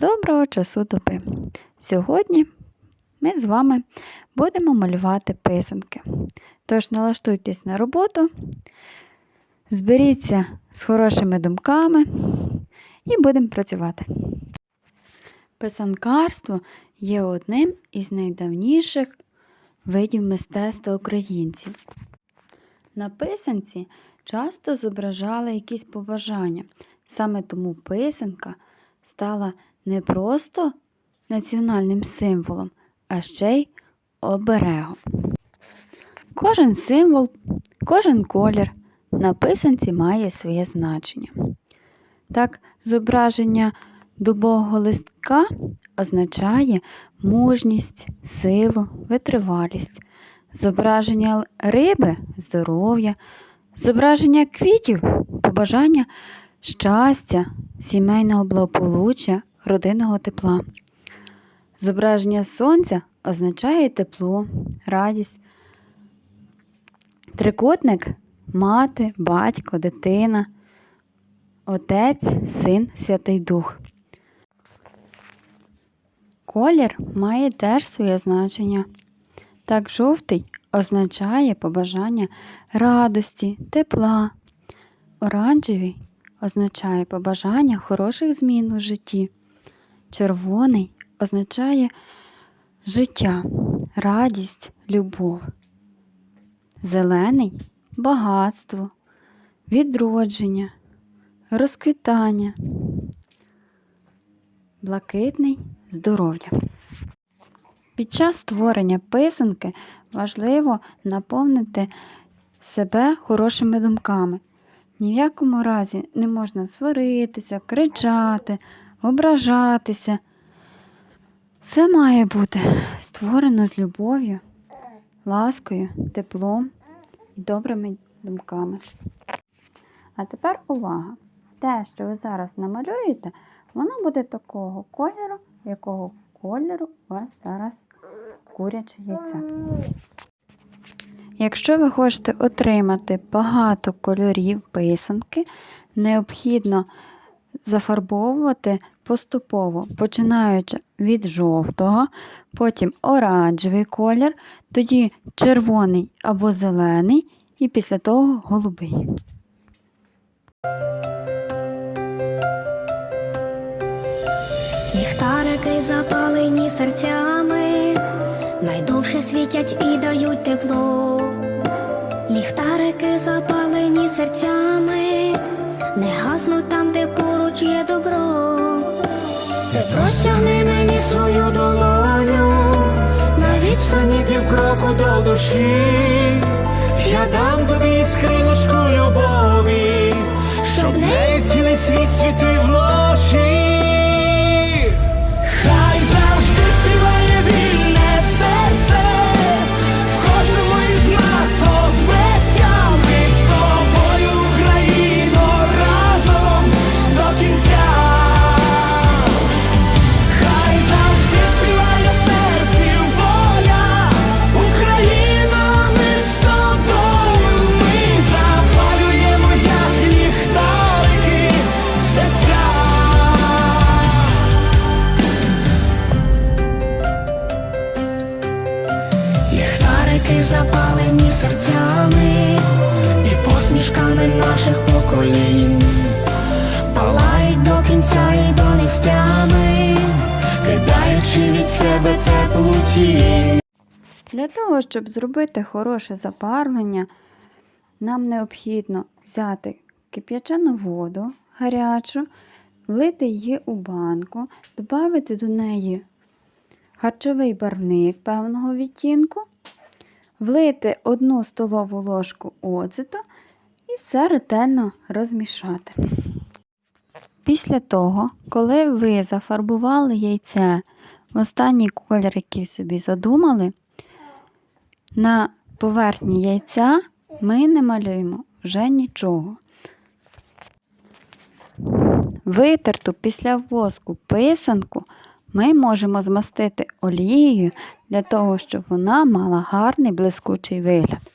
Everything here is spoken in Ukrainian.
Доброго часу доби! Сьогодні ми з вами будемо малювати писанки. Тож налаштуйтесь на роботу, зберіться з хорошими думками і будемо працювати. Писанкарство є одним із найдавніших видів мистецтва українців. На писанці часто зображали якісь побажання. Саме тому писанка стала не просто національним символом, а ще й оберегом. Кожен символ, кожен колір на писанці має своє значення. Так, зображення дубового листка означає мужність, силу, витривалість, зображення риби здоров'я, зображення квітів побажання щастя, сімейного благополуччя, родинного тепла. Зображення сонця означає тепло, радість. Трикутник мати, батько, дитина, отець, син, Святий Дух. Колір має теж своє значення. Так, жовтий означає побажання радості, тепла. Оранжевий означає побажання хороших змін у житті. Червоний означає життя, радість, любов. Зелений багатство, відродження, розквітання. Блакитний здоров'я. Під час створення писанки важливо наповнити себе хорошими думками. Ні в якому разі не можна сваритися, кричати, ображатися. Все має бути створено з любов'ю, ласкою, теплом і добрими думками. А тепер увага! Те, що ви зараз намалюєте, воно буде такого кольору, якого кольору у вас зараз куряче яйця. Якщо ви хочете отримати багато кольорів писанки, необхідно зафарбовувати поступово, починаючи від жовтого, потім оранжевий колір, тоді червоний або зелений, і після того голубий. Ліхтарики запалені серцями, найдовше світять і дають тепло. Ліхтарики запалені серцями, не гаснуть там, де простягни мені свою долоню, на відстані півкроку до душі. Я дам тобі скриночку любові, щоб нею цілий світ світив Запалені серцями і посмішками наших поколінь, палають до кінця і до нестями, кидаючи від себе теплу тінь. Для того, щоб зробити хороше запарвлення, нам необхідно взяти кип'ячену воду гарячу, влити її у банку, додати до неї харчовий барвник певного відтінку, влити одну столову ложку оцету і все ретельно розмішати. Після того, коли ви зафарбували яйце в останній колір, який собі задумали, на поверхні яйця ми не малюємо вже нічого. Витерту після воску писанку ми можемо змастити олією для того, щоб вона мала гарний блискучий вигляд.